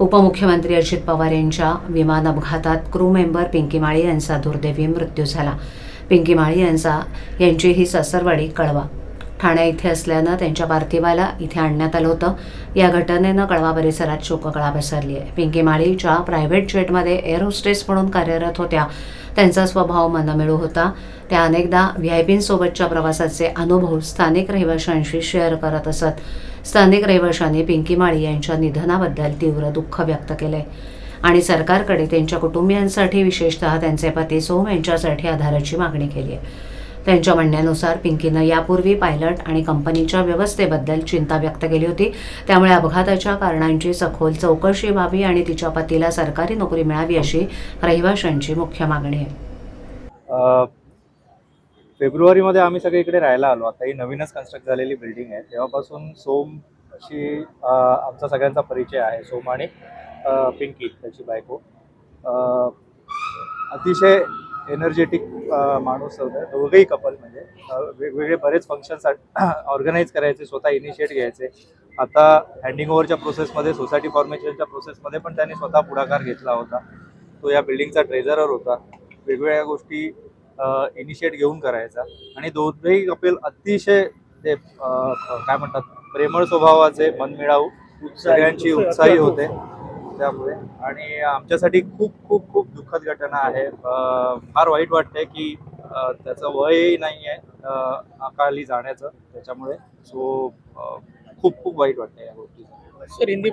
उपमुख्यमंत्री अजित पवार यांच्या विमान अपघातात क्रू मेंबर पिंकी माळी यांचा दुर्दैवी मृत्यू झाला. पिंकी माळी यांचा यांची ही सासरवाडी कळवा. ठाणे इथे असल्यानं त्यांच्या पार्थिवाला इथे आणण्यात आलं होतं. या घटनेनं कळवा परिसरात शोककळा पसरली आहे. पिंकी माळीच्या प्रायव्हेट जेटमध्ये एअर होस्टेस म्हणून कार्यरत होत्या. त्यांचा स्वभाव मनमिळू होता. त्या अनेकदा व्ही आय पींसोबतच्या प्रवासाचे अनुभव स्थानिक रहिवाशांशी शेअर करत असत. स्थानिक रहिवाशांनी पिंकी माळी यांच्या निधनाबद्दल तीव्र दुःख व्यक्त केले. आणि सरकारकडे त्यांच्या कुटुंबियांसाठी विशेषतः त्यांचे पती सोम यांच्यासाठी आधाराची मागणी केली आहे. त्यांच्या म्हणण्यानुसार पिंकीनं यापूर्वी पायलट आणि कंपनीच्या व्यवस्थेबद्दल चिंता व्यक्त केली होती. त्यामुळे अपघाताच्या कारणांची सखोल चौकशी व्हावी आणि तिच्या पतीला सरकारी नोकरी मिळावी अशी रहिवाशांची मुख्य मागणी आहे. फेब्रुवारीमध्ये आम्ही सगळे इकडे राहायला आलो. आता ही नवीनच कन्स्ट्रक्ट झालेली बिल्डिंग आहे. तेव्हापासून सोम अशी आमचा सगळ्यांचा परिचय आहे. सोम आणि पिंकी त्याची बायको. अतिशय एनर्जेटिक माणूस होते. दोघेही कपल म्हणजे. वेगवेगळे बरेच फंक्शन्स ऑर्गनाईज करायचे स्वतः इनिशिएट घ्यायचे. आता हँडिंग ओव्हरच्या प्रोसेसमध्ये सोसायटी फॉर्मेशनच्या प्रोसेसमध्ये पण त्यांनी स्वतः पुढाकार घेतला होता. तो या बिल्डिंगचा ट्रेझरर होता. वेगवेगळ्या गोष्टी इनिशिएट घेऊन करायचा. आणि दोघेही कपिल अतिशय ते काय म्हणतात प्रेमळ स्वभावाचे मनमिळाऊ. सगळ्यांची उत्साही होते. त्यामुळे. आणि आमच्यासाठी खूप खूप खूप दुःखद घटना आहे. फार वाईट वाटतंय की त्याचं वयही नाही आहे अकाली जाण्याचं त्याच्यामुळे. सो खूप खूप वाईट वाटतंय या गोष्टी सर हिंदी